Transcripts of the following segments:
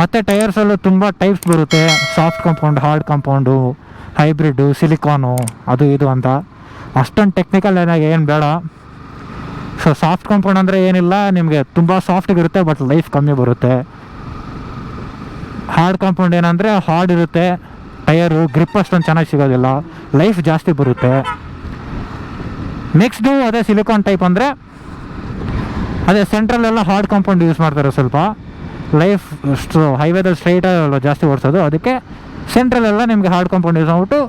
ಮತ್ತು ಟೈರ್ಸಲ್ಲೂ ತುಂಬ ಟೈಪ್ಸ್ ಬರುತ್ತೆ. Soft compound hard compound hybrid silicon ಅದು ಇದು ಅಂತ. ಅಷ್ಟೊಂದು ಟೆಕ್ನಿಕಲ್ ಏನಾಗಿ ಏನು ಬೇಡ. ಸೊ ಸಾಫ್ಟ್ ಕಾಂಪೌಂಡ್ ಅಂದರೆ ಏನಿಲ್ಲ, ನಿಮಗೆ ತುಂಬ ಸಾಫ್ಟಿಗಿರುತ್ತೆ ಬಟ್ ಲೈಫ್ ಕಮ್ಮಿ ಬರುತ್ತೆ. ಹಾರ್ಡ್ ಕಾಂಪೌಂಡ್ ಏನಂದರೆ ಹಾರ್ಡ್ ಇರುತ್ತೆ ಟೈರು ಗ್ರಿಪ್ ಅಷ್ಟೊಂದು ಚೆನ್ನಾಗಿ ಸಿಗೋದಿಲ್ಲ. ಲೈಫ್ ಜಾಸ್ತಿ ಬರುತ್ತೆ. ನೆಕ್ಸ್ಟು ಅದೇ ಸಿಲಿಕಾನ್ ಟೈಪ್ ಅಂದರೆ, ಅದೇ ಸೆಂಟ್ರಲ್ಲೆಲ್ಲ ಹಾರ್ಡ್ ಕಾಂಪೌಂಡ್ ಯೂಸ್ ಮಾಡ್ತಾರೆ ಸ್ವಲ್ಪ. ಲೈಫ್ ಹೈವೇದಲ್ಲಿ ಸ್ಟ್ರೈಟ್ ಜಾಸ್ತಿ ಓಡಿಸೋದು? ಅದಕ್ಕೆ ಸೆಂಟ್ರಲೆಲ್ಲ ನಿಮಗೆ ಹಾರ್ಡ್ ಕಾಂಪೌಂಡ್ ಯೂಸ್ ಮಾಡ್ಬಿಟ್ಟು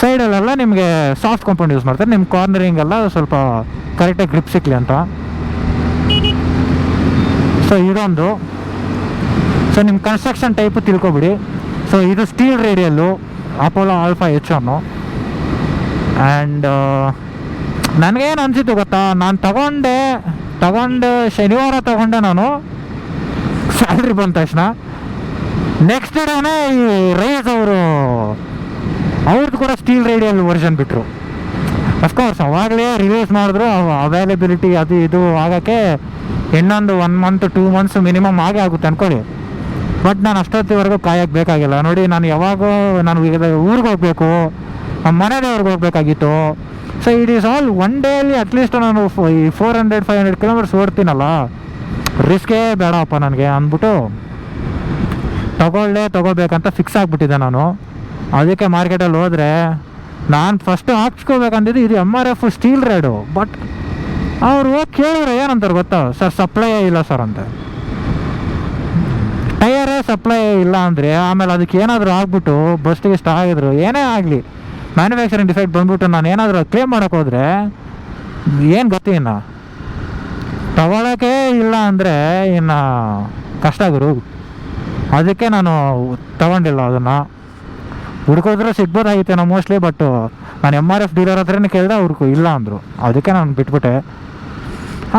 ಸೈಡಲ್ಲೆಲ್ಲ ನಿಮಗೆ ಸಾಫ್ಟ್ ಕಾಂಪೌಂಡ್ ಯೂಸ್ ಮಾಡ್ತಾರೆ. ನಿಮ್ಮ ಕಾರ್ನರಿಂಗೆಲ್ಲ ಸ್ವಲ್ಪ ಕರೆಕ್ಟಾಗಿ ಗ್ರಿಪ್ ಸಿಕ್ಕಲಿ ಅಂತ. ಸೊ ಇದೊಂದು. ಸೊ ನಿಮ್ಮ ಕನ್ಸ್ಟ್ರಕ್ಷನ್ ಟೈಪು ತಿಳ್ಕೊಬಿಡಿ. ಸೊ ಇದು steel radial Apollo Alpha H one and ನನಗೇನು ಅನಿಸಿತ್ತು ಗೊತ್ತಾ? ನಾನು ತಗೊಂಡೆ, ತಗೊಂಡು ಶನಿವಾರ ತಗೊಂಡೆ ನಾನು. ಸ್ಯಾಲ್ರಿ ಬಂದ ತಕ್ಷಣ ನೆಕ್ಸ್ಟ್ ಡೇನೇ ಈ ರೇಸ್ ಅವರು ಅವ್ರದ್ದು ಕೂಡ ಸ್ಟೀಲ್ ರೇಡಿಯಲ್ ವರ್ಷನ್ ಬಿಟ್ಟರು ಅಫ್ಕೋರ್ಸ್ ಅವಾಗಲೇ ರಿಲೀಸ್ ಮಾಡಿದ್ರು ಅವೈಲಬಿಲಿಟಿ ಅದು ಇದು ಆಗೋಕ್ಕೆ ಇನ್ನೊಂದು one month two months minimum ಆಗೇ ಆಗುತ್ತೆ ಅಂದ್ಕೊಳ್ಳಿ ಬಟ್ ನಾನು ಅಷ್ಟೊತ್ತಿವರೆಗೂ ಕಾಯಕ್ಕೆ ಬೇಕಾಗಿಲ್ಲ. ನೋಡಿ, ನಾನು ಯಾವಾಗ ನಾನು ಊರಿಗೆ ಹೋಗಬೇಕು ನಮ್ಮ ಮನೆದೇವ್ರಿಗೆ ಹೋಗಬೇಕಾಗಿತ್ತು. So it is all one daily at least ನಾನು ಈ four hundred five hundred kilometres ಓಡ್ತೀನಲ್ಲ. ರಿಸ್ಕೇ ಬೇಡಪ್ಪ ನನಗೆ ಅಂದ್ಬಿಟ್ಟು ತಗೊಳ್ಳೇ ತಗೋಬೇಕಂತ ಫಿಕ್ಸ್ ಆಗಿಬಿಟ್ಟಿದ್ದೆ ನಾನು. ಅದಕ್ಕೆ ಮಾರ್ಕೆಟಲ್ಲಿ ಹೋದರೆ ನಾನು ಫಸ್ಟು ಹಾಕ್ಸ್ಕೋಬೇಕಂದಿದ್ದು ಇದು ಎಂ ಆರ್ ಎಫ್ ಸ್ಟೀಲ್ ರೇಡು ಬಟ್ ಅವರು ಹೋಗಿ ಕೇಳಿದ್ರೆ ಏನಂತಾರೆ ಗೊತ್ತಾ? ಸರ್ ಸಪ್ಲೈ ಇಲ್ಲ ಸರ್ ಅಂತ. ಟೈಯರೇ ಸಪ್ಲೈ ಇಲ್ಲ ಅಂದರೆ ಆಮೇಲೆ ಅದಕ್ಕೆ ಏನಾದರೂ ಆಗ್ಬಿಟ್ಟು ಬಸ್ಟಿಗೆ ಇಷ್ಟ ಆಗಿದ್ರು. ಏನೇ ಆಗಲಿ. ಮ್ಯಾನುಫ್ಯಾಕ್ಚರಿಂಗ್ ಡಿಫೆಕ್ಟ್ ಬಂದ್ಬಿಟ್ಟು ನಾನು ಏನಾದರೂ ಕ್ಲೇಮ್ ಮಾಡೋಕ್ಕೋದ್ರೆ ಏನು ಗೊತ್ತಿ ಇನ್ನು? ತಗೊಳ್ಳೋಕೆ ಇಲ್ಲ ಅಂದರೆ ಇನ್ನು ಕಷ್ಟ ಗುರು. ಅದಕ್ಕೆ ನಾನು ತಗೊಂಡಿಲ್ಲ ಅದನ್ನು. ಹುಡ್ಕೋದ್ರೆ ಸಿಗ್ಬೋದಾಗಿತ್ತೇನೋ ಮೋಸ್ಟ್ಲಿ ಬಟ್ ನಾನು ಎಂ ಆರ್ ಎಫ್ ಡೀಲರ್ ಹತ್ರನೇ ಕೇಳಿದೆ ಅವ್ರಿಗೂ ಇಲ್ಲ ಅಂದರು. ಅದಕ್ಕೆ ನಾನು ಬಿಟ್ಬಿಟ್ಟೆ.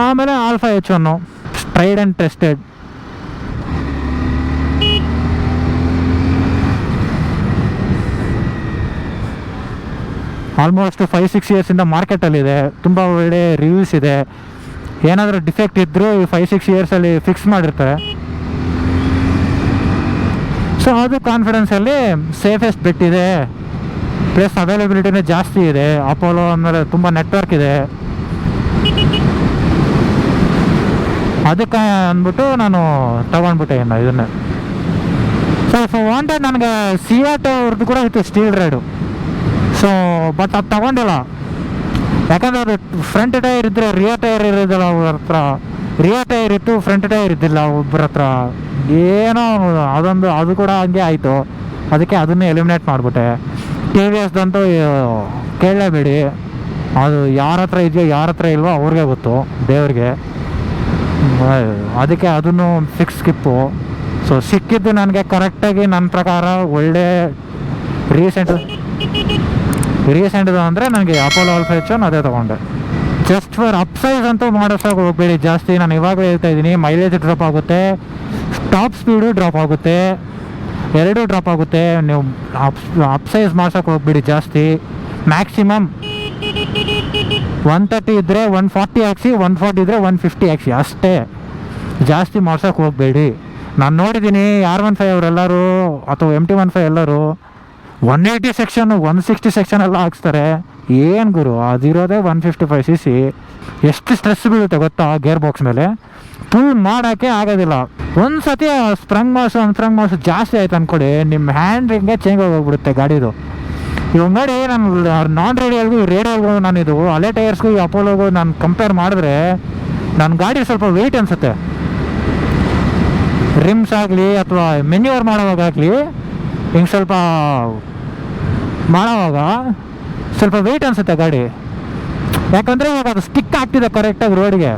ಆಮೇಲೆ Alpha H one tried and tested almost five six ಇಯರ್ಸಿಂದ ಮಾರ್ಕೆಟಲ್ಲಿದೆ ತುಂಬ ಒಳ್ಳೆ ರಿವ್ಯೂಸ್ ಇದೆ. ಏನಾದರೂ ಡಿಫೆಕ್ಟ್ ಇದ್ದರೂ ಫೈವ್ ಸಿಕ್ಸ್ ಇಯರ್ಸಲ್ಲಿ ಫಿಕ್ಸ್ ಮಾಡಿರ್ತಾರೆ. ಸೊ ಅದು ಕಾನ್ಫಿಡೆನ್ಸಲ್ಲಿ ಸೇಫೆಸ್ಟ್ ಬೆಟ್ ಇದೆ ಪ್ಲಸ್ ಅವೈಲಬಿಲಿಟಿನೇ ಜಾಸ್ತಿ ಇದೆ. ಅಪೋಲೋ ಅಂದರೆ ತುಂಬ ನೆಟ್ವರ್ಕ್ ಇದೆ. ಅದಕ್ಕೆ ಅಂದ್ಬಿಟ್ಟು ನಾನು ತಗೊಂಡ್ಬಿಟ್ಟೆ ಇನ್ನು ಇದನ್ನು. ಸೊ ಸೊ ವಾಂಟೆ ನನಗೆ ಸಿಯಾಟ್ ಅವ್ರದ್ದು ಕೂಡ ಇತ್ತು ಸ್ಟೀಲ್ ರೈಡು ಸೊ ಬಟ್ ಅದು ತಗೊಂಡಿಲ್ಲ. ಯಾಕಂದ್ರೆ ಅದು ಫ್ರಂಟ್ ಟೈರ್ ಇದ್ದರೆ ರಿಯರ್ ಟೈರ್ ಇರೋದಿಲ್ಲ ಅವ್ರ ಹತ್ರ. ರಿಯರ್ ಟೈರ್ ಇತ್ತು ಫ್ರಂಟ್ ಟೈರ್ ಇದ್ದಿಲ್ಲ ಒಬ್ಬರ ಹತ್ರ. ಏನೋ ಅದೊಂದು, ಅದು ಕೂಡ ಹಂಗೆ ಆಯಿತು. ಅದಕ್ಕೆ ಅದನ್ನೇ ಎಲಿಮಿನೇಟ್ ಮಾಡಿಬಿಟ್ಟೆ. ಟಿ ವಿ ಎಸ್ದಂತೂ ಕೇಳಲೇಬೇಡಿ. ಅದು ಯಾರ ಹತ್ರ ಇದೆಯೋ, ಯಾರ ಹತ್ರ ಇಲ್ವೋ ಅವ್ರಿಗೆ ಗೊತ್ತು, ದೇವ್ರಿಗೆ. ಅದಕ್ಕೆ ಅದನ್ನು ಫಿಕ್ಸ್ ಸ್ಕಿಪ್ಪು ಸೊ ಸಿಕ್ಕಿದ್ದು ನನಗೆ ಕರೆಕ್ಟಾಗಿ ನನ್ನ ಪ್ರಕಾರ ಒಳ್ಳೆ ರೀಸೆಂಟ್ ರೀಸೆಂಟ್ ಅಂದರೆ ನನಗೆ ಅಪೋಲೋ ಆಲ್ಫಾ ಹೆಚ್ಚು ಅದೇ ತೊಗೊಂಡೆ. ಜಸ್ಟ್ ಫಾರ್ ಅಪ್ಸೈಸ್ ಅಂತೂ ಮಾಡಿಸೋಕೆ ಹೋಗ್ಬೇಡಿ. ಜಾಸ್ತಿ ನಾನು ಇವಾಗಲೇ ಹೇಳ್ತಾ ಇದ್ದೀನಿ ಮೈಲೇಜ್ ಡ್ರಾಪ್ ಆಗುತ್ತೆ ಟಾಪ್ ಸ್ಪೀಡು ಡ್ರಾಪ್ ಆಗುತ್ತೆ, ಎರಡೂ ಡ್ರಾಪ್ ಆಗುತ್ತೆ. ನೀವು ಅಪ್ ಸೈಜ್ ಮಾಡ್ಸೋಕೆ ಹೋಗ್ಬೇಡಿ ಜಾಸ್ತಿ. ಮ್ಯಾಕ್ಸಿಮಮ್ ಒನ್ ತರ್ಟಿ ಇದ್ದರೆ ಒನ್ ಫಾರ್ಟಿ ಹಾಕ್ಸಿ ಒನ್ ಫಾರ್ಟಿ ಇದ್ದರೆ ಒನ್ ಫಿಫ್ಟಿ ಹಾಕ್ಸಿ, ಅಷ್ಟೇ. ಜಾಸ್ತಿ ಮಾಡ್ಸೋಕೆ ಹೋಗಬೇಡಿ. ನಾನು ನೋಡಿದ್ದೀನಿ ಆರ್ ಒನ್ ಫೈವ್ ಅವರೆಲ್ಲರೂ, ಅಥವಾ ಎಂ ಟಿ ಒನ್ ಫೈವ್ ಎಲ್ಲರೂ one eighty section one sixty section ಎಲ್ಲ ಹಾಕ್ಸ್ತಾರೆ. ಏನು ಗುರು? ಅದಿರೋದೇ one fifty five C C ಎಷ್ಟು ಸ್ಟ್ರೆಸ್ ಬೀಳುತ್ತೆ ಗೊತ್ತಾ ಗೇರ್ ಬಾಕ್ಸ್ ಮೇಲೆ? ಪೂಲ್ ಮಾಡೋಕ್ಕೆ ಆಗೋದಿಲ್ಲ. ಒಂದು ಸತಿ ಸ್ಪ್ರಂಗ್ ಮಾಸು ಸ್ಪ್ರಂಗ್ ಮಾಸು ಜಾಸ್ತಿ ಆಯ್ತು ಅಂದ್ಕೊಡಿ ನಿಮ್ಮ ಹ್ಯಾಂಡ್ರಿಂಗೇ ಚೇಂಜ್ ಆಗೋಗ್ಬಿಡುತ್ತೆ ಗಾಡಿದು. ಇವಾಗ ನೋಡಿ, ನಾನು ನಾನ್ ರೇಡಿಯಲ್ಗೂ ರೇಡಿಯಲ್ಗೂ ನಾನು ಇದು ಹಳೆ ಟೈರ್ಸ್ಗೂ ಈ ಅಪೋಲೋಗೂ ನಾನು ಕಂಪೇರ್ ಮಾಡಿದ್ರೆ ನನ್ನ ಗಾಡಿ ಸ್ವಲ್ಪ ವೆಯ್ಟ್ ಅನಿಸುತ್ತೆ. ರಿಮ್ಸ್ ಆಗಲಿ, ಅಥವಾ ಮೆನ್ಯೂರ್ ಮಾಡೋವಾಗಲಿ ಹಿಂಗೆ ಸ್ವಲ್ಪ ಮಾಡೋವಾಗ ಸ್ವಲ್ಪ ವೆಯ್ಟ್ ಅನಿಸುತ್ತೆ ಗಾಡಿ. ಯಾಕಂದರೆ ಇವಾಗ ಅದು ಸ್ಟಿಕ್ ಆಗ್ತಿದೆ ಕರೆಕ್ಟಾಗಿ ರೋಡ್ಗೆ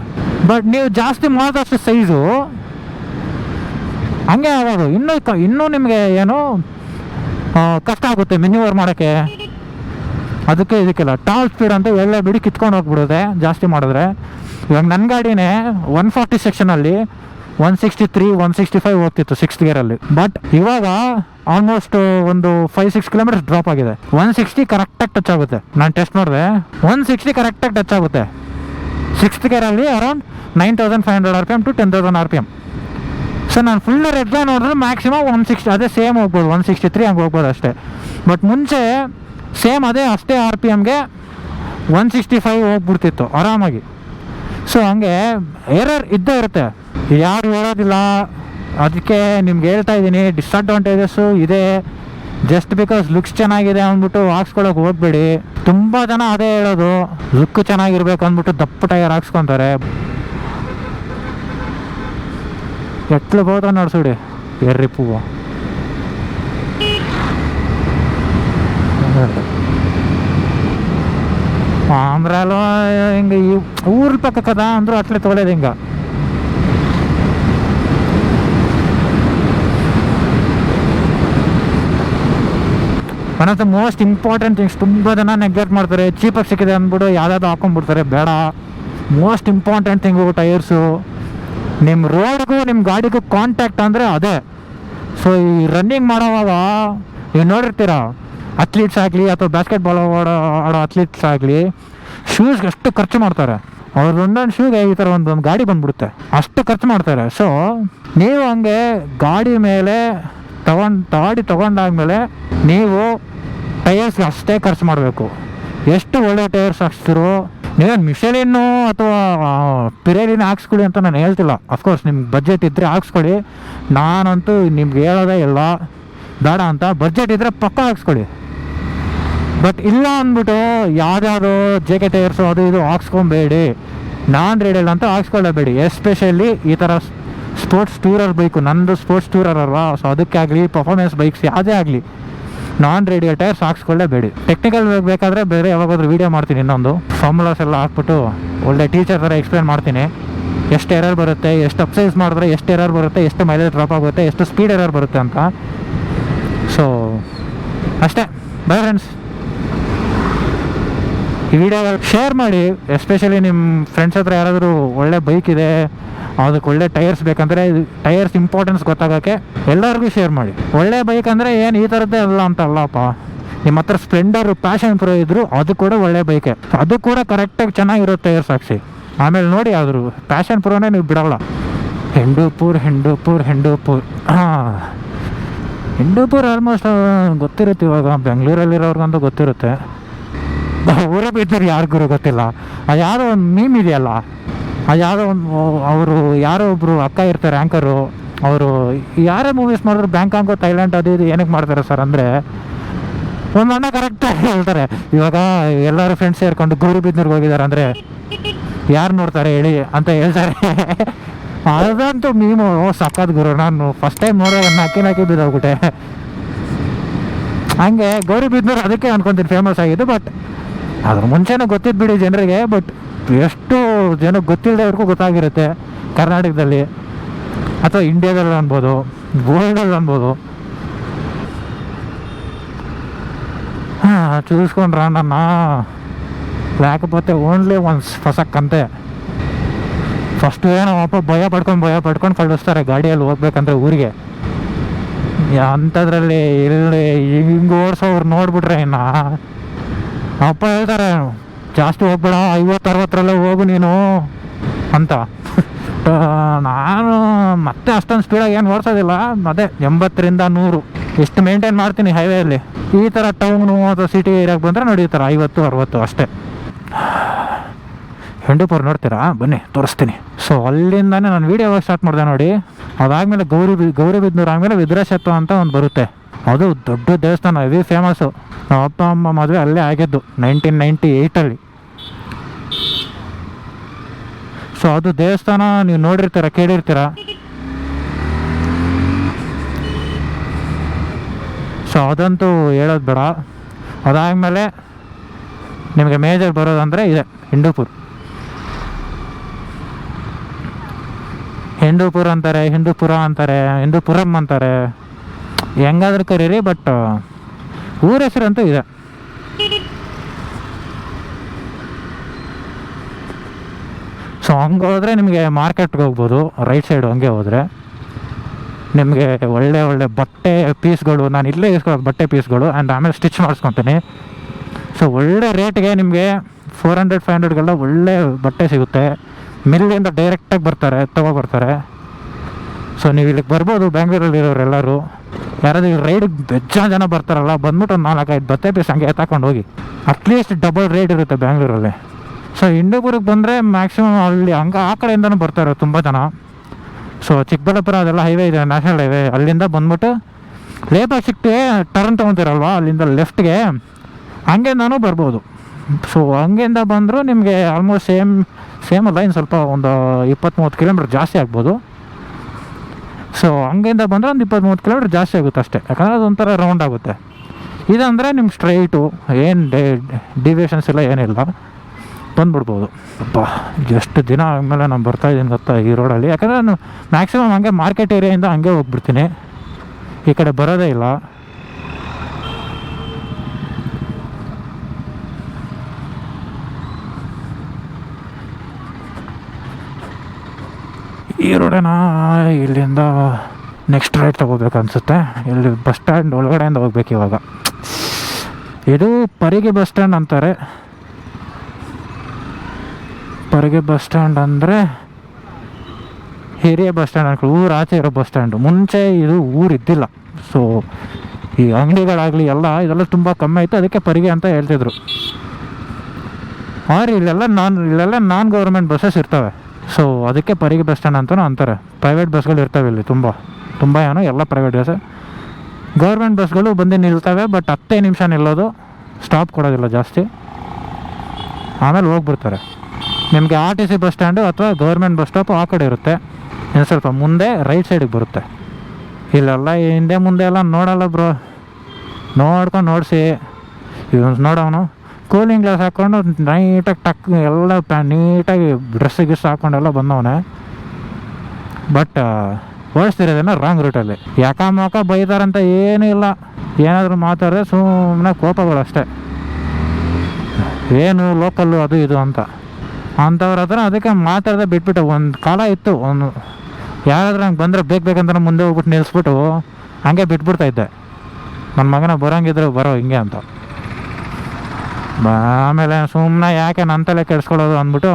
ಬಟ್ ನೀವು ಜಾಸ್ತಿ ಮಾಡಿದಷ್ಟು ಸೈಜು ಹಂಗೆ ಆಗೋದು. ಇನ್ನೂ ಕ, ಇನ್ನೂ ನಿಮಗೆ ಏನು ಕಷ್ಟ ಆಗುತ್ತೆ ಮೆನ್ಯೂವರ್ ಮಾಡೋಕ್ಕೆ. ಅದಕ್ಕೆ ಇದಕ್ಕೆಲ್ಲ ಟಾಲ್ ಸ್ಪೀಡ್ ಅಂತ ಎಲ್ಲ ಬಿಡಿ ಕಿತ್ಕೊಂಡು ಹೋಗ್ಬಿಡುತ್ತೆ ಜಾಸ್ತಿ ಮಾಡಿದ್ರೆ. ಇವಾಗ ನನ್ನ ಗಾಡಿನೇ ಒನ್ ಫಾರ್ಟಿ ಸೆಕ್ಷನಲ್ಲಿ one sixty three, one sixty five ಹೋಗ್ತಿತ್ತು ಸಿಕ್ಸ್ತ್ ಗೇರಲ್ಲಿ ಬಟ್ ಇವಾಗ ಆಲ್ಮೋಸ್ಟ್ ಒಂದು ಫೈವ್ ಸಿಕ್ಸ್ ಕಿಲೋಮೀಟರ್ಸ್ ಡ್ರಾಪ್ ಆಗಿದೆ. ಒನ್ ಸಿಕ್ಸ್ಟಿ ಕರೆಕ್ಟಾಗಿ ಟಚ್ ಆಗುತ್ತೆ. ನಾನು ಟೆಸ್ಟ್ ಮಾಡಿದೆ ಒನ್ ಸಿಕ್ಸ್ಟಿ ಕರೆಕ್ಟಾಗಿ ಟಚ್ ಆಗುತ್ತೆ. Sixth ಗೇರಲ್ಲಿ around nine thousand five hundred R P M to ten thousand R P M so ನಾನು ಫುಲ್ ರೆಡ್ಲ ನೋಡಿದ್ರೆ ಮ್ಯಾಕ್ಸಿಮಮ್ ಒನ್ ಸಿಕ್ಸ್ಟಿ ಅದೇ ಸೇಮ್ ಹೋಗ್ಬೋದು. ಒನ್ ಸಿಕ್ಸ್ಟಿ ತ್ರೀ ಹಂಗೆ ಹೋಗ್ಬೋದು ಅಷ್ಟೇ. ಬಟ್ ಮುಂಚೆ ಸೇಮ್ ಅದೇ ಅಷ್ಟೇ ಆರ್ ಪಿ ಎಮ್ಗೆ ಒನ್ ಸಿಕ್ಸ್ಟಿ ಫೈವ್ ಹೋಗ್ಬಿಡ್ತಿತ್ತು, ಆರಾಮಾಗಿ. ಸೊ ಹಂಗೆ ಎರರ್ ಇದ್ದೇ ಇರುತ್ತೆ. ಯಾರು ಹೇಳೋದಿಲ್ಲ. ಅದಕ್ಕೆ ನಿಮ್ಗೆ ಹೇಳ್ತಾ ಇದ್ದೀನಿ ಡಿಸ್ಅಡ್ವಾಂಟೇಜಸ್ಸು ಇದೆ. ಜಸ್ಟ್ ಬಿಕಾಸ್ ಲುಕ್ಸ್ ಚೆನ್ನಾಗಿದೆ ಅಂದ್ಬಿಟ್ಟು ಹಾಕ್ಸ್ಕೊಳಕ್ಕೆ ಹೋಗ್ಬೇಡಿ. ತುಂಬ ಜನ ಅದೇ ಹೇಳೋದು ಲುಕ್ ಚೆನ್ನಾಗಿರ್ಬೇಕು ಅಂದ್ಬಿಟ್ಟು ದಪ್ಪ ಟೈರ್ ಹಾಕ್ಸ್ಕೊತಾರೆ. ಎಟ್ಲು ಬೋದ ನಡ್ಸುಡಿ, ಎರ್ರಿ ಪೂವು. ಆಂಧ್ರಾಲು ಹಿಂಗೆ ಈ ಊರ್ ಪಕ್ಕ ಕದ ಅಂದ್ರು ಅಟ್ಲೆ ತೊಗೊಳ್ಳೋದು ಹಿಂಗ? One of the most important things ತುಂಬ ಜನ ನೆಗ್ಲೆಕ್ಟ್ ಮಾಡ್ತಾರೆ ಚೀಪಾಗಿ ಸಿಕ್ಕಿದೆ ಅಂದ್ಬಿಟ್ಟು ಯಾವ್ದಾದ್ರು ಹಾಕೊಂಡ್ಬಿಡ್ತಾರೆ, ಬೇಡ. Most important thing tyres. ನಿಮ್ಮ ರೋಡ್ಗೂ ನಿಮ್ಮ ಗಾಡಿಗೂ ಕಾಂಟ್ಯಾಕ್ಟ್ ಅಂದರೆ ಅದೇ. ಸೊ ಈ ರನ್ನಿಂಗ್ ಮಾಡೋವಾಗ ನೀವು ನೋಡಿರ್ತೀರ? ಅಥ್ಲೀಟ್ಸ್ ಆಗಲಿ ಅಥವಾ ಬಾಸ್ಕೆಟ್ಬಾಲ್ ಆಡೋ ಆಡೋ ಅಥ್ಲೀಟ್ಸ್ ಆಗಲಿ ಶೂಸ್ಗೆ ಅಷ್ಟು ಖರ್ಚು ಮಾಡ್ತಾರೆ. ಅವ್ರು ಒಂದೊಂದು ಶೂಗೆ ಈ ಥರ ಒಂದು ಒಂದು ಗಾಡಿ ಬಂದ್ಬಿಡುತ್ತೆ. ಅಷ್ಟು ಖರ್ಚು ಮಾಡ್ತಾರೆ. ಸೊ ನೀವು ಹಂಗೆ ಗಾಡಿ ಮೇಲೆ ತಗೊಂಡು, ಗಾಡಿ ತೊಗೊಂಡಾದ್ಮೇಲೆ ನೀವು ಟೈರ್ಸ್ಗೆ ಅಷ್ಟೇ ಖರ್ಚು ಮಾಡಬೇಕು. ಎಷ್ಟು ಒಳ್ಳೆ ಟೈರ್ಸ್ ಹಾಕ್ಸ್ತಿರೋ, ನೀವೇನು ಮಿಷಲಿನ್ನು ಅಥವಾ ಪಿರೇಲಿನ ಹಾಕ್ಸ್ಕೊಳ್ಳಿ ಅಂತ ನಾನು ಹೇಳ್ತಿಲ್ಲ. ಅಫ್ಕೋರ್ಸ್ ನಿಮ್ಮ ಬಜೆಟ್ ಇದ್ದರೆ ಹಾಕ್ಸ್ಕೊಳ್ಳಿ. ನಾನಂತೂ ನಿಮ್ಗೆ ಹೇಳೋದೇ ಇಲ್ಲ. ಬೇಡ ಅಂತ. ಬಜೆಟ್ ಇದ್ದರೆ ಪಕ್ಕ ಹಾಕ್ಸ್ಕೊಳ್ಳಿ. ಬಟ್ ಇಲ್ಲ ಅಂದ್ಬಿಟ್ಟು ಯಾವ್ದಾದ್ರು ಜೆ ಕೆ ಟೈರ್ಸು ಅದು ಇದು ಹಾಕ್ಸ್ಕೊಬೇಡಿ. ನಾನ್ ರೇಡಿಯಲ್ ಅಂತ ಹಾಕ್ಸ್ಕೊಳ್ಳಬೇಡಿ. ಎಸ್ಪೆಷಲಿ ಈ ಥರ ಸ್ಪೋರ್ಟ್ಸ್ ಟೂರರ್ ಬೈಕು ನಂದು ಸ್ಪೋರ್ಟ್ಸ್ ಟೂರರ್ ಅಲ್ವಾ? ಸೊ ಅದಕ್ಕೆ ಆಗಲಿ ಪರ್ಫಾರ್ಮೆನ್ಸ್ ಬೈಕ್ಸ್ ಯಾವುದೇ ಆಗಲಿ. ನಾನ್ ರೇಡಿಯೋ ಟೈರ್ಸ್ ಹಾಕ್ಸ್ಕೊಳ್ಳೇಬೇಡಿ. ಟೆಕ್ನಿಕಲ್ ಬೇಕಾದರೆ ಬೇರೆ ಯಾವಾಗಾದ್ರೂ ವೀಡಿಯೋ ಮಾಡ್ತೀನಿ ಇನ್ನೊಂದು. ಫಾರ್ಮುಲಾಸ್ ಎಲ್ಲ ಹಾಕ್ಬಿಟ್ಟು ಒಳ್ಳೆ ಟೀಚರ್ ಥರ ಎಕ್ಸ್ಪ್ಲೇನ್ ಮಾಡ್ತೀನಿ. ಎಷ್ಟು ಎರರ್ ಬರುತ್ತೆ, ಎಷ್ಟು ಅಪ್ಸೈಸ್ ಮಾಡಿದ್ರೆ ಎಷ್ಟು ಎರರ್ ಬರುತ್ತೆ, ಎಷ್ಟು ಮೈಲೇಜ್ ಡ್ರಾಪ್ ಆಗುತ್ತೆ, ಎಷ್ಟು ಸ್ಪೀಡ್ ಎರರ್ ಬರುತ್ತೆ ಅಂತ. ಸೊ ಅಷ್ಟೇ. ಬೈ ಫ್ರೆಂಡ್ಸ್ ಈ ವಿಡಿಯೋ ಶೇರ್ ಮಾಡಿ ಎಸ್ಪೆಷಲಿ ನಿಮ್ಮ ಫ್ರೆಂಡ್ಸ್ ಹತ್ರ ಯಾರಾದರೂ ಒಳ್ಳೆ ಬೈಕ್ ಇದೆ, ಅದಕ್ಕೆ ಒಳ್ಳೆ ಟೈರ್ಸ್ ಬೇಕಂದರೆ ಟೈರ್ಸ್ ಇಂಪಾರ್ಟೆನ್ಸ್ ಗೊತ್ತಾಗೋಕ್ಕೆ ಎಲ್ಲರಿಗೂ ಶೇರ್ ಮಾಡಿ. ಒಳ್ಳೆ ಬೈಕ್ ಅಂದರೆ ಏನು ಈ ಥರದ್ದೇ ಅಲ್ಲ ಅಂತ ಅಲ್ಲಪ್ಪ ನಿಮ್ಮ ಹತ್ರ ಸ್ಪ್ಲೆಂಡರ್ ಪ್ಯಾಷನ್ ಪ್ರೋ ಇದ್ರು ಅದು ಕೂಡ ಒಳ್ಳೆ ಬೈಕೆ ಅದು ಕೂಡ ಕರೆಕ್ಟಾಗಿ ಚೆನ್ನಾಗಿರೋ ಟೈರ್ಸ್ ಹಾಕ್ಸಿ ಆಮೇಲೆ ನೋಡಿ ಆದರೂ ಪ್ಯಾಷನ್ ಪ್ರೋನೇ ನೀವು ಬಿಡೋಲ್ಲ. ಹೆಂಡೂಪುರ್ ಹೆಂಡೂಪುರ್ ಹೆಂಡೂಪುರ್ ಹಾಂ. ಹೆಂಡೂಪುರ್ ಆಲ್ಮೋಸ್ಟ್ ಗೊತ್ತಿರುತ್ತೆ ಇವಾಗ. ಬೆಂಗಳೂರಲ್ಲಿರೋರ್ಗಂತೂ ಗೊತ್ತಿರುತ್ತೆ. ಊರೇ ಯಾರು ಯಾರಿಗೂ ಗೊತ್ತಿಲ್ಲ. ಆ ಯಾರೋ ಒಂದು ಮೀಮ್ ಇದೆಯಲ್ಲ, ಆ ಯಾರೋ ಒಂದು, ಅವರು ಯಾರೋ ಒಬ್ಬರು ಅಕ್ಕ ಇರ್ತಾರೆ ಆ್ಯಂಕರು ಅವರು ಯಾರೇ ಮೂವೀಸ್ ಮಾಡಿದ್ರು ಬ್ಯಾಂಕಾಂಗು, ಥೈಲ್ಯಾಂಡ್ ಅದು ಇದು ಏನಕ್ಕೆ ಮಾಡ್ತಾರೆ ಸರ್ ಅಂದರೆ, ಒಂದು ಅಣ್ಣ ಕರೆಕ್ಟಾಗಿ ಹೇಳ್ತಾರೆ, ಇವಾಗ ಎಲ್ಲರೂ ಫ್ರೆಂಡ್ಸ್ ಸೇರ್ಕೊಂಡು ಗೌರಿಬಿದ್ನೂರ್ಗೆ ಹೋಗಿದ್ದಾರೆ ಅಂದರೆ, ಯಾರು ನೋಡ್ತಾರೆ ಹೇಳಿ ಅಂತ ಹೇಳ್ತಾರೆ. ಅದಂತೂ ಮೀಮು ಸಕ್ಕತ್ ಗುರು, ನಾನು ಫಸ್ಟ್ ಟೈಮ್ ನೋಡುವಾಗ ನಾಕಿ ನಾಕಿ ಬಿದ್ದೋಗ್ಬಿಟ್ಟೆ ಹಂಗೆ ಗೌರಿಬಿದ್ನೂರು ಅದಕ್ಕೆ ಅನ್ಕೊಂತೀನಿ ಫೇಮಸ್ ಆಗಿದ್ದು ಬಟ್ ಅದ್ರ ಮುಂಚೆನೂ ಗೊತ್ತಿದ್ದು ಬಿಡಿ ಜನರಿಗೆ ಬಟ್ ಎಷ್ಟು ಜನಕ್ಕೆ ಗೊತ್ತಿಲ್ಲದವ್ರಿಗೂ ಗೊತ್ತಾಗಿರುತ್ತೆ. ಕರ್ನಾಟಕದಲ್ಲಿ ಅಥವಾ ಇಂಡಿಯಾದಲ್ಲಿ ಅನ್ಬೋದು ವರ್ಲ್ಡಲ್ಲಿ ಅನ್ಬೋದು. ಹಾಂ ಚೂಸ್ಕೊಂಡ್ರ ನನ್ನ ಲ್ಯಾಕಪತ್ತೆ ಓನ್ಲಿ ಒನ್ಸ್ ಫಸಕ್ಕಂತೆ ಫಸ್ಟು ಏನೋ ಅಪ್ಪ ಭಯ ಪಡ್ಕೊಂಡು ಭಯ ಪಡ್ಕೊಂಡು ಕಳಿಸ್ತಾರೆ ಗಾಡಿಯಲ್ಲಿ ಹೋಗ್ಬೇಕಂದ್ರೆ ಊರಿಗೆ. ಅಂಥದ್ರಲ್ಲಿ ಇಲ್ಲಿ ಹಿಂಗೆ ಓಡಿಸೋರು ನೋಡಿಬಿಟ್ರೆ ಇನ್ನು ಅಪ್ಪ ಹೇಳ್ತಾರೆ, ಜಾಸ್ತಿ ಹೋಗ್ಬೇಡ ಐವತ್ತು ಅರವತ್ತರಲ್ಲೇ ಹೋಗು ನೀನು ಅಂತ. ನಾನು ಮತ್ತೆ ಅಷ್ಟೊಂದು ಸ್ಪೀಡಾಗಿ ಏನು ಓಡಿಸೋದಿಲ್ಲ, ಅದೇ ಎಂಬತ್ತರಿಂದ ನೂರು. ಎಷ್ಟು ಮೇಂಟೈನ್ ಮಾಡ್ತೀನಿ ಹೈವೇಯಲ್ಲಿ ಈ ಥರ ಟೌನ್ ಅಥವಾ ಸಿಟಿ ಏರಿಯಾಗೆ ಬಂದರೆ ನಡೆಯುತ್ತಾರೆ ಐವತ್ತು, ಅರವತ್ತು ಅಷ್ಟೇ. ಹೆಂಡುಪುರ್ ನೋಡ್ತೀರಾ? ಬನ್ನಿ, ತೋರಿಸ್ತೀನಿ. ಸೊ ಅಲ್ಲಿಂದಾನೆ ನಾನು ವೀಡಿಯೋ ಸ್ಟಾರ್ಟ್ ಮಾಡಿದೆ ನೋಡಿ. ಅದಾದಮೇಲೆ ಗೌರಿ ಗೌರಿ ಗೌರಿಬಿದ್ನೂರು ಆದಮೇಲೆ ವಿದ್ರಾಶತ್ವ ಅಂತ ಒಂದು ಬರುತ್ತೆ. ಅದು ದೊಡ್ಡ ದೇವಸ್ಥಾನ ಹೆವಿ ಫೇಮಸ್ಸು ನಮ್ಮ ಅಪ್ಪ, ಅಮ್ಮ ಮದುವೆ ಅಲ್ಲೇ ಆಗಿದ್ದು ನೈನ್ಟೀನ್ ನೈಂಟಿ ಏಯ್ಟಲ್ಲಿ ಸೊ ಅದು ದೇವಸ್ಥಾನ ನೀವು ನೋಡಿರ್ತೀರ, ಕೇಳಿರ್ತೀರ? ಸೊ ಅದಂತೂ ಹೇಳೋದು ಬೇಡ. ಅದಾದಮೇಲೆ ನಿಮಗೆ ಮೇಜರ್ ಬರೋದಂದರೆ ಇದೆ ಹಿಂಡೂಪುರ್ ಹಿಂದೂಪುರ ಅಂತಾರೆ ಹಿಂದೂಪುರ ಅಂತಾರೆ, ಹಿಂದೂಪುರಂ ಅಂತಾರೆ. ಹೆಂಗಾದ್ರೂ ಕರೀರಿ ಬಟ್ ಊರ ಹೆಸರಂತೂ ಇದೆ. ಸೊ ಹಂಗೆ ಹೋದರೆ ನಿಮಗೆ ಮಾರ್ಕೆಟ್ಗೆ ಹೋಗ್ಬೋದು ರೈಟ್ ಸೈಡ್ ಹಂಗೆ ಹೋದರೆ. ನಿಮಗೆ ಒಳ್ಳೆ ಒಳ್ಳೆ ಬಟ್ಟೆ ಪೀಸ್ಗಳು ನಾನು ಇಲ್ಲೇ ಇಸ್ಕೊಳ್ಳೋದು ಬಟ್ಟೆ ಪೀಸ್ಗಳು ಆ್ಯಂಡ್ ಆಮೇಲೆ ಸ್ಟಿಚ್ ಮಾಡಿಸ್ಕೊತೀನಿ. ಸೊ ಒಳ್ಳೆ ರೇಟ್ಗೆ ನಿಮಗೆ ಫೋರ್ ಹಂಡ್ರೆಡ್ ಫೈವ್ ಹಂಡ್ರೆಡ್ಗೆಲ್ಲ ಒಳ್ಳೆ ಬಟ್ಟೆ ಸಿಗುತ್ತೆ. ಮಿಲ್ಲಿಂದ ಡೈರೆಕ್ಟಾಗಿ ಬರ್ತಾರೆ, ತೊಗೊಬರ್ತಾರೆ. ಸೊ ನೀವು ಇಲ್ಲಿಗೆ ಬರ್ಬೋದು ಇರೋರೆಲ್ಲರೂ ಯಾರಾದ್ರೂ ರೈಡಿಗೆ ಬೆಜ್ಜಾನ್ ಜನ ಬರ್ತಾರಲ್ಲ, ಬಂದ್ಬಿಟ್ಟು ಒಂದು ನಾಲ್ಕೈದು ಬತ್ತೆ ಪೀಸ್ ಹಂಗೆ ಎತ್ತಾಕೊಂಡು ಹೋಗಿ. ಅಟ್ಲೀಸ್ಟ್ ಡಬಲ್ ರೇಟ್ ಇರುತ್ತೆ ಬ್ಯಾಂಗ್ಳೂರಲ್ಲಿ ಸೊ ಇಂಡೋಪುರಕ್ಕೆ ಬಂದರೆ ಮ್ಯಾಕ್ಸಿಮಮ್ ಅಲ್ಲಿ ಹಂಗೆ ಆ ಕಡೆಯಿಂದನೂ ಬರ್ತಾರೆ ತುಂಬ ಜನ. ಸೊ ಚಿಕ್ಕಬಳ್ಳಾಪುರ ಅದೆಲ್ಲ ಹೈವೇ ಇದೆ ನ್ಯಾಷನಲ್ ಹೈವೇ ಅಲ್ಲಿಂದ ಬಂದ್ಬಿಟ್ಟು ಲೇಬರ್ ಸಿಕ್ಟಿಗೆ ಟರ್ನ್ ತೊಗೊತೀರಲ್ವ? ಅಲ್ಲಿಂದ ಲೆಫ್ಟ್ಗೆ ಹಂಗೆಂದನೂ ಬರ್ಬೋದು. ಸೊ ಹಂಗೆಂದ ಬಂದರೂ ನಿಮಗೆ ಆಲ್ಮೋಸ್ಟ್ ಸೇಮ್ ಸೇಮ್ ಇನ್ನು ಸ್ವಲ್ಪ ಒಂದು ಇಪ್ಪತ್ತ್ಮೂವತ್ತು ಕಿಲೋಮೀಟ್ರ್ ಜಾಸ್ತಿ ಆಗ್ಬೋದು. ಸೊ ಹಂಗಿಂದ ಬಂದರೆ ಒಂದು ಇಪ್ಪತ್ತು ಮೂವತ್ತು ಕಿಲೋಮೀಟ್ರ್ ಜಾಸ್ತಿ ಆಗುತ್ತೆ ಅಷ್ಟೇ. ಯಾಕಂದರೆ ಅದೊಂಥರ ರೌಂಡ್ ಆಗುತ್ತೆ. ಇದಂದರೆ ನಿಮ್ಗೆ ಸ್ಟ್ರೈಟು ಏನು ಡೇ ಡಿವಿಯೇಷನ್ಸ್ ಎಲ್ಲ ಏನಿಲ್ಲ. ಬಂದ್ಬಿಡ್ಬೋದು. ಅಪ್ಪ ಎಷ್ಟು ದಿನ ಆದಮೇಲೆ ನಾನು ಬರ್ತಾ ಇದ್ದೀನಿ ಗೊತ್ತಾ ಈ ರೋಡಲ್ಲಿ ಯಾಕಂದರೆ ನಾನು ಮ್ಯಾಕ್ಸಿಮಮ್ ಹಂಗೆ ಮಾರ್ಕೆಟ್ ಏರಿಯಾಯಿಂದ ಹಂಗೆ ಹೋಗ್ಬಿಡ್ತೀನಿ. ಈ ಕಡೆ ಬರೋದೇ ಇಲ್ಲ. ಈ ರೋಡೇನ ಇಲ್ಲಿಂದ ನೆಕ್ಸ್ಟ್ ರೈಟ್ ತೊಗೋಬೇಕು ಅನಿಸುತ್ತೆ. ಇಲ್ಲಿ ಬಸ್ ಸ್ಟ್ಯಾಂಡ್ ಒಳಗಡೆಯಿಂದ ಹೋಗ್ಬೇಕು ಇವಾಗ. ಇದು ಪರಿಗೆ ಬಸ್ ಸ್ಟ್ಯಾಂಡ್ ಅಂತಾರೆ. ಪರಿಗೆ ಬಸ್ ಸ್ಟ್ಯಾಂಡ್ ಅಂದರೆ ಹಿರಿಯ ಬಸ್ ಸ್ಟ್ಯಾಂಡ್ ಅನ್ಕೊಳ್ಳಿ, ಊರು ಆಚೆ ಇರೋ ಬಸ್ ಸ್ಟ್ಯಾಂಡು ಮುಂಚೆ ಇದು ಊರಿದ್ದಿಲ್ಲ. ಸೊ ಈ ಅಂಗಡಿಗಳಾಗಲಿ ಎಲ್ಲ, ಇದೆಲ್ಲ ತುಂಬ ಕಮ್ಮಿ ಆಯಿತು. ಅದಕ್ಕೆ ಪರಿಗೆ ಅಂತ ಹೇಳ್ತಿದ್ರು. ಆದ್ರೆ ಇಲ್ಲೆಲ್ಲ ನಾನ್ ಇಲ್ಲೆಲ್ಲ ನಾನ್ ಗೌರ್ಮೆಂಟ್ ಬಸ್ಸಸ್ ಇರ್ತವೆ. ಸೊ ಅದಕ್ಕೆ ಪರಿಗೆ ಬಸ್ ಸ್ಟ್ಯಾಂಡ್ ಅಂತಲೂ ಅಂತಾರೆ. ಪ್ರೈವೇಟ್ ಬಸ್ಗಳು ಇರ್ತವೆ ಇಲ್ಲಿ ತುಂಬ. ತುಂಬ ಏನೋ ಎಲ್ಲ ಪ್ರೈವೇಟ್ ಬಸ್ ಗೌರ್ಮೆಂಟ್ ಬಸ್ಗಳು ಬಂದು ನಿಲ್ತವೆ ಬಟ್ ಹತ್ತೇ ನಿಮಿಷ ನಿಲ್ಲೋದು ಸ್ಟಾಪ್ ಕೊಡೋದಿಲ್ಲ ಜಾಸ್ತಿ. ಆಮೇಲೆ ಹೋಗ್ಬಿಡ್ತಾರೆ. ನಿಮಗೆ R T C bus stand ಅಥವಾ ಗೌರ್ಮೆಂಟ್ ಬಸ್ ಸ್ಟಾಪು ಆ ಕಡೆ ಇರುತ್ತೆ. ಇನ್ನು ಸ್ವಲ್ಪ ಮುಂದೆ ರೈಟ್ ಸೈಡಿಗೆ ಬರುತ್ತೆ. ಇಲ್ಲೆಲ್ಲ ಹಿಂದೆ ಮುಂದೆ ಎಲ್ಲ ನೋಡಲ್ಲ ಬ್ರೋ ನೋಡ್ಕೊಂಡು ನೋಡಿಸಿ. ಇವನು ನೋಡೋನು ಕೂಲಿಂಗ್ ಗ್ಲಾಸ್ ಹಾಕ್ಕೊಂಡು ನೈಟಾಗಿ ಟಕ್ ಎಲ್ಲ ಪ್ಯಾ ನೀಟಾಗಿ ಡ್ರೆಸ್ ಗಿಸ್ ಹಾಕ್ಕೊಂಡೆಲ್ಲ ಬಂದವನೆ. ಬಟ್ ಓಡಿಸ್ತಿರೋದೇನೋ ರಾಂಗ್ ರೂಟಲ್ಲಿ ಯಾಕ ಮಾಕ ಬೈತಾರಂತ ಏನೂ ಇಲ್ಲ. ಏನಾದರೂ ಮಾತಾಡಿದ್ರೆ ಸುಮ್ಮನೆ ಕೋಪಗಳು ಅಷ್ಟೆ. ಏನು ಲೋಕಲ್ಲು ಅದು ಇದು ಅಂತ. ಅಂಥವ್ರ ಹತ್ರ ಅದಕ್ಕೆ ಮಾತಾಡದೆ ಬಿಟ್ಬಿಟ್ಟು ಒಂದು ಕಾಲ ಇತ್ತು, ಒಂದು ಯಾರಾದರೂ ಹಂಗೆ ಬಂದರೆ ಬೇಕು ಬೇಕಂತ ಮುಂದೆ ಹೋಗ್ಬಿಟ್ಟು ನಿಲ್ಲಿಸ್ಬಿಟ್ಟು ಹಂಗೆ ಬಿಟ್ಬಿಡ್ತಾ ಇದ್ದೆ. ನನ್ನ ಮಗನ ಬರೋಂಗಿದ್ರೆ ಬರೋ ಹಿಂಗೆ ಅಂತ. ಆಮೇಲೆ ಸುಮ್ಮನೆ ಯಾಕೆ ನನ್ನ ತಲೆ ಕೆಡಿಸ್ಕೊಳ್ಳೋದು ಅಂದ್ಬಿಟ್ಟು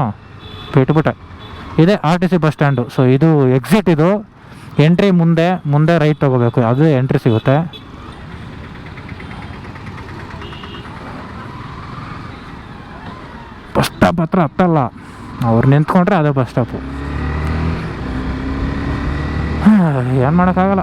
ಬಿಟ್ಬಿಟ್ಟೆ. ಇದೇ R T C bus stand so ಇದು ಎಕ್ಸಿಟ್ ಇದು. ಎಂಟ್ರಿ ಮುಂದೆ ಮುಂದೆ ರೈಟ್ ತೊಗೋಬೇಕು. ಅದು ಎಂಟ್ರಿ ಸಿಗುತ್ತೆ. ಬಸ್ ಸ್ಟಾಪ್ ಹತ್ರ ಹತ್ತಲ್ಲ. ಅವ್ರು ನಿಂತ್ಕೊಂಡ್ರೆ ಅದೇ ಬಸ್ ಸ್ಟಾಪು ಏನು ಮಾಡೋಕ್ಕಾಗಲ್ಲ.